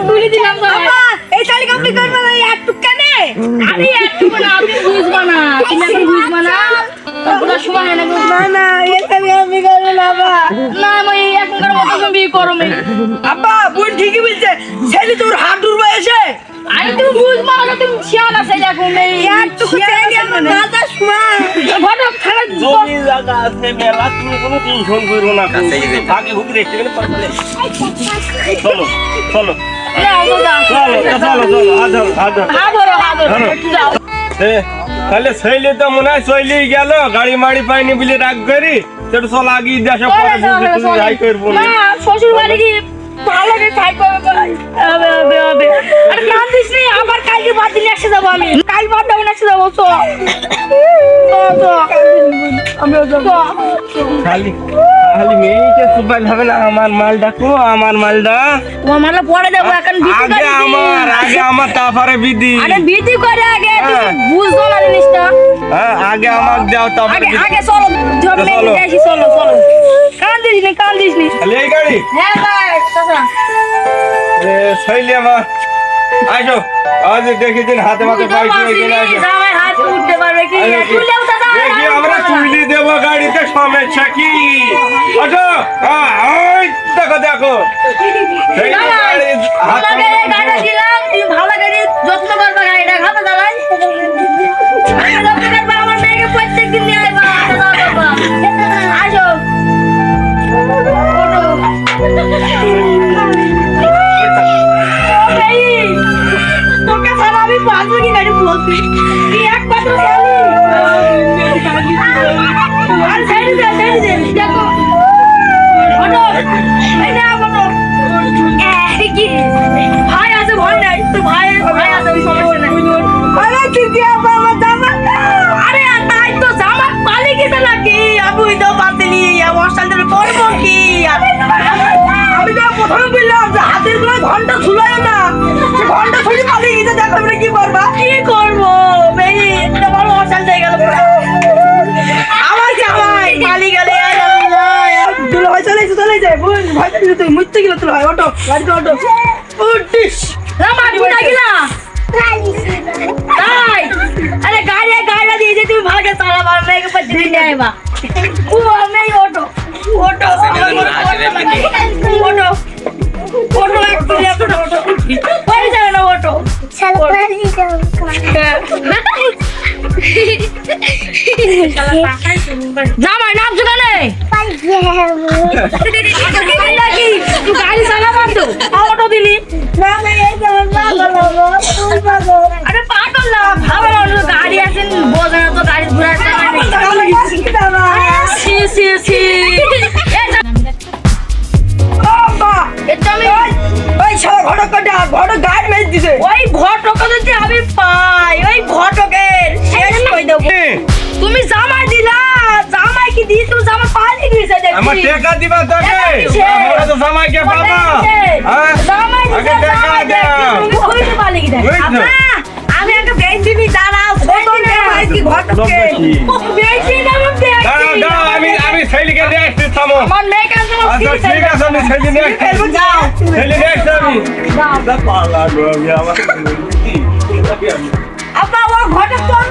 তুলে দিলাম বাবা এই না আরে একটু না বুঝবা না। তুমি এখন বুঝবা না? সময় না না? না আমি করব না বাবা না আমি তুমি বিয়ে করো মি আব্বা বোন ঠিকই বলছে ছেলে তোর হাত ডুববে এসে আরে তুমি বুঝবা না তুমি শিয়াল আছে দেখো মে একটু ছেলে আমার জমি জায়গা আছে মেলা তুমি কোনো টেনশন করো না। আগে হুক রেখে গেলে পারবে চলো চলো চলো। চলো চলো তাহলে শৈলে তো মনে হয় চলেই গেল গাড়ি মাড়ি পাইনি বলে রাগ করি। সেটা চল আগিয়ে দেশে পরে চলে যাও, বুঝে তুমি চলে। যাই করব না। না শ্বশুর বাড়ি কি ভালো করে খাই করবে হবে হবে হবে। আর কান্দিস নি আবার কালকে বাদ দিন এসে যাব আমি। কাল বাদ দেবো এসে যাব তো খালি খালি মেয়েকে সুবাই হবে না আমার মাল ডাকো আমার মালটা। তোমার মালা পরে দেবো এখন বিধি আগে আমার আগে আমার তারপরে বিধি। আরে বিধি করে আগে হ্যাঁ। বুঝছ না জিনিসটা। হ্যাঁ আগে আমার দাও তারপরে আগে বিধি। আগে চলো চলো। চলো চলো। কান্দিস নি কান্দিস নি। খালি এই গাড়ি। হ্যাঁ ভাই চাচা এ, শৈলী আমার। আসো আজ দেখি হাতে মাথে বুঝতে পাই পারছি দিয়ে নি, আসো। জামাই হাত উঠতে পারবে কি? আরে কি? তুলেও চাচা দেখি আমরা তুলি দেবো গাড়িতে সমস্যা কি? দেখো দেখো। সেই জামাই, গাড়ি হাতে তোমাকে এই প্রথমে বললাম যে হাতেরগুলো ঘণ্টা ঝুলায় না। সে ঘণ্টা ছুটি পালিয়ে গেছে দেখো আমরা কি করবা? কি করব? এই এটা বড় অবস্থান হয়ে গেল আমার জামাই পালি গেলে আর আল্লাহ। তুলো হয় চলে এসে চলে যায় বুঝ ভয় পেয়ে তুই মুইতে গেলে তুলো হয় অটো গাড়িতে অটো উঠিস রামা কোথায় গেলা। তাই। আরে গাড়ি গাড়ি দিয়ে যে তুমি ভালো করে দিদি নিয়ে আইবা। ও আমি অটো অটো জামাই নাম জোগানে গাড়ি চালাবার তো অটো দিলি আরে পাগল না গাড়ি আছেন বোঝে না তো গাড়ি ঘোরার সি সি সি। ওই শালা ঘটক ঘটক গাড়ি মেরে দিছে। ওই ঘটকে যদি আমি পাই ওই ঘটকের শেষ করে দেবো। জামাই দিলা জামাই কি দিস তুমি জামা পালি দিয়েছে দেখছি আমার টাকা দিবা দিছে। আমরা তো জামাইকে পাবা। হ্যাঁ? জামাই দিছে টাকা জামাই দাও। তুমি কইতে পালি কি দেখ। আমি একটা বেঞ্চিনি দাঁড়াও ছোট মেয়ে কি ঘটকে বেশি। না আমি দাঁড়াও বেশি দাঁড়াও আমি আমি শৈলীকে দিয়ে আসছি থামো। আমার মেয়ে কাছে আচ্ছা ঠিক আছে আমি শৈলী নিয়ে আসছি। যাও শৈলী নিয়ে আসছি আমি। যাও। দা পালা গো আমি আমার আব্বা ও ঘটক তোর